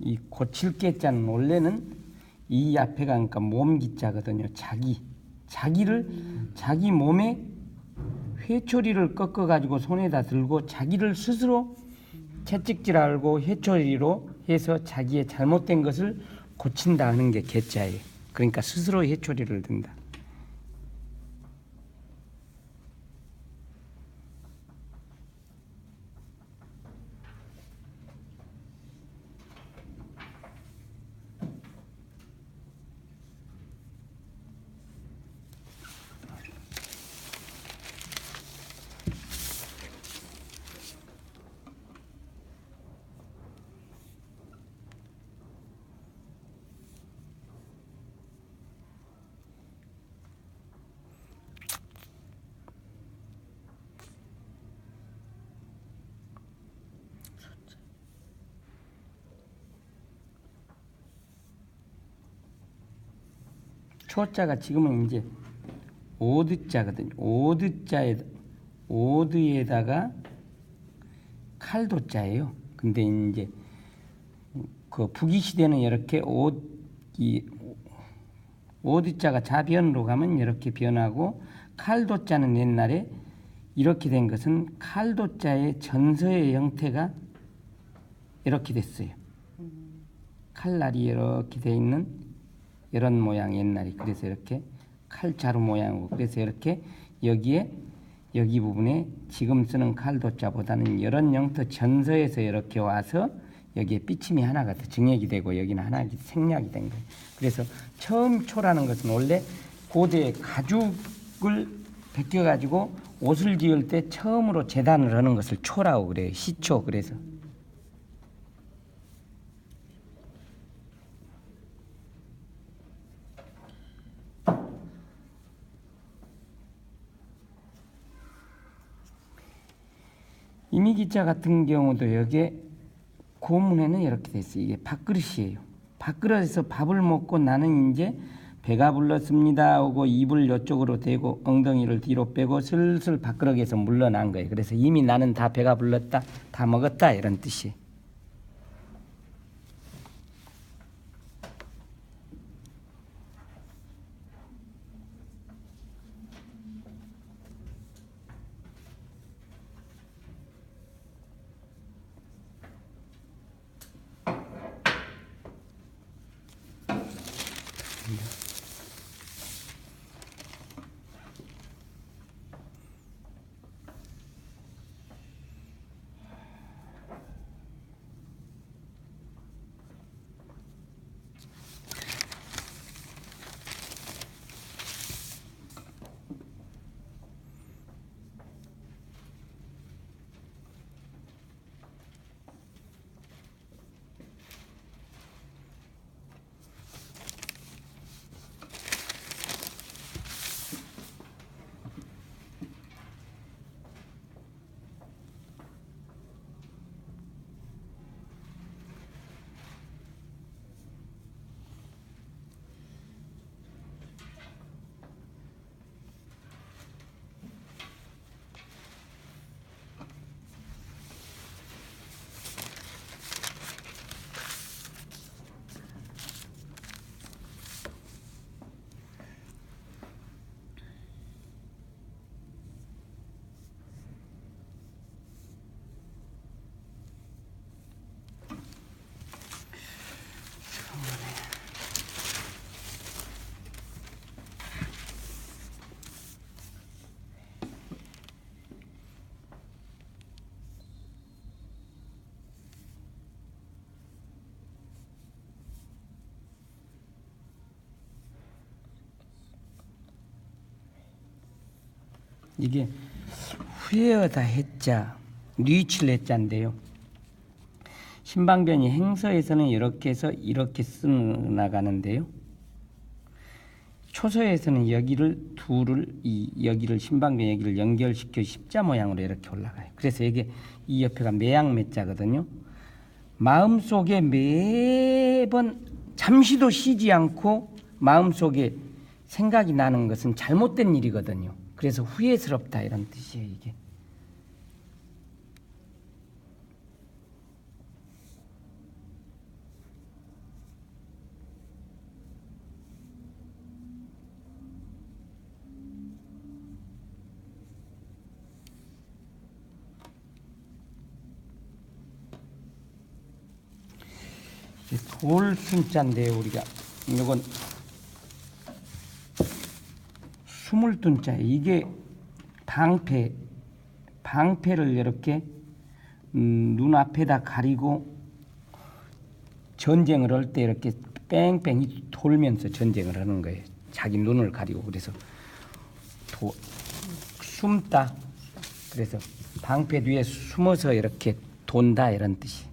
이 고칠 개자는 원래는 이 앞에가 그러니까 몸기자거든요. 자기 자기를 자기 몸에 회초리를 꺾어 가지고 손에다 들고 자기를 스스로 채찍질 알고 회초리로 해서 자기의 잘못된 것을 고친다 하는 게 개자예요. 그러니까 스스로 회초리를 든다. 초자가 지금은 이제 오드자거든요. 오드자에 오드에다가 칼도자예요. 근데 이제 그 북이 시대는 이렇게 오이 오드자가 자변으로 가면 이렇게 변하고 칼도자는 옛날에 이렇게 된 것은 칼도자의 전서의 형태가 이렇게 됐어요. 칼날이 이렇게 돼 있는 이런 모양 옛날에 그래서 이렇게 칼자루 모양이고 그래서 이렇게 여기에 여기 부분에 지금 쓰는 칼도자보다는 이런 형태 전서에서 이렇게 와서 여기에 삐침이 하나가 더 증액이 되고 여기는 하나 생략이 된 거예요. 그래서 처음 초라는 것은 원래 고대 가죽을 벗겨 가지고 옷을 지을 때 처음으로 재단을 하는 것을 초라고 그래요. 시초 그래서 이미 기자 같은 경우도 여기에 고문에는 이렇게 됐어요. 이게 밥그릇이에요. 밥그릇에서 밥을 먹고 나는 이제 배가 불렀습니다 하고 입을 이쪽으로 대고 엉덩이를 뒤로 빼고 슬슬 밥그릇에서 물러난 거예요. 그래서 이미 나는 다 배가 불렀다, 다 먹었다 이런 뜻이에요. 이게 후회하다 했자 뉘칠 했자인데요. 신방변이 행서에서는 이렇게 해서 이렇게 쓰 나가는데요. 초서에서는 여기를 둘을 이 여기를 신방변 여기를 연결시켜 십자 모양으로 이렇게 올라가요. 그래서 이게 이 옆에가 매양매자거든요. 마음속에 매번 잠시도 쉬지 않고 마음속에 생각이 나는 것은 잘못된 일이거든요. 그래서 후회스럽다 이런 뜻이에요 이게. 돌 순자인데 우리가 이건 스물둔 자 이게 방패 방패를 이렇게 음, 눈앞에다 가리고 전쟁을 할 때 이렇게 뺑뺑이 돌면서 전쟁을 하는 거예요. 자기 눈을 가리고 그래서 도, 숨다 그래서 방패 뒤에 숨어서 이렇게 돈다 이런 뜻이.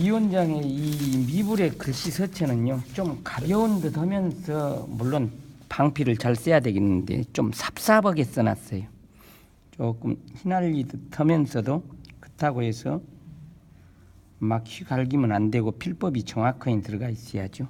이 원장의 이 미불의 글씨 서체는요 좀 가벼운 듯 하면서 물론 방피를 잘 써야 되겠는데 좀 삽삽하게 써놨어요. 조금 휘날리듯 하면서도 그렇다고 해서 막 휘갈기면 안 되고 필법이 정확하게 들어가 있어야죠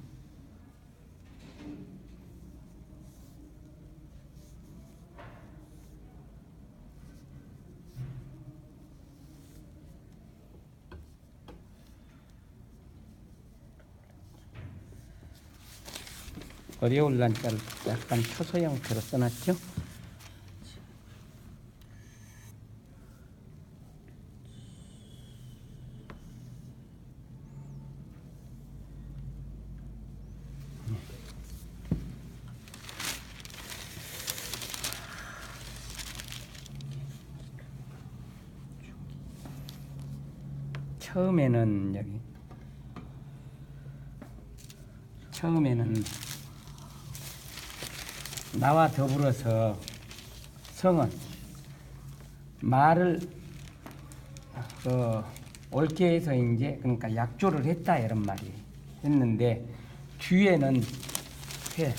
어려울 난자를 약간 초소 형태로 써놨죠? 처음에는 여기 처음에는 나와 더불어서 성은 말을 그 옳게 해서 이제 그러니까 약조를 했다 이런 말이 했는데 뒤에는 회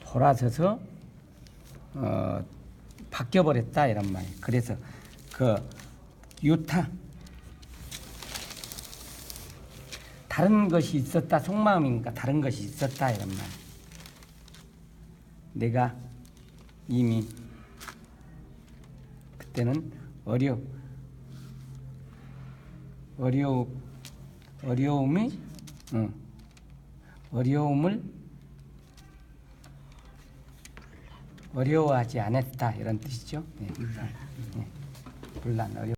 돌아서서 어, 바뀌어 버렸다 이런 말. 그래서 그 유타 다른 것이 있었다 속마음이니까 다른 것이 있었다 이런 말. 내가 이미 그때는 어려 어려 어려움이 응. 어려움을 어려워하지 않았다 이런 뜻이죠. 네. 네. 분란 어려.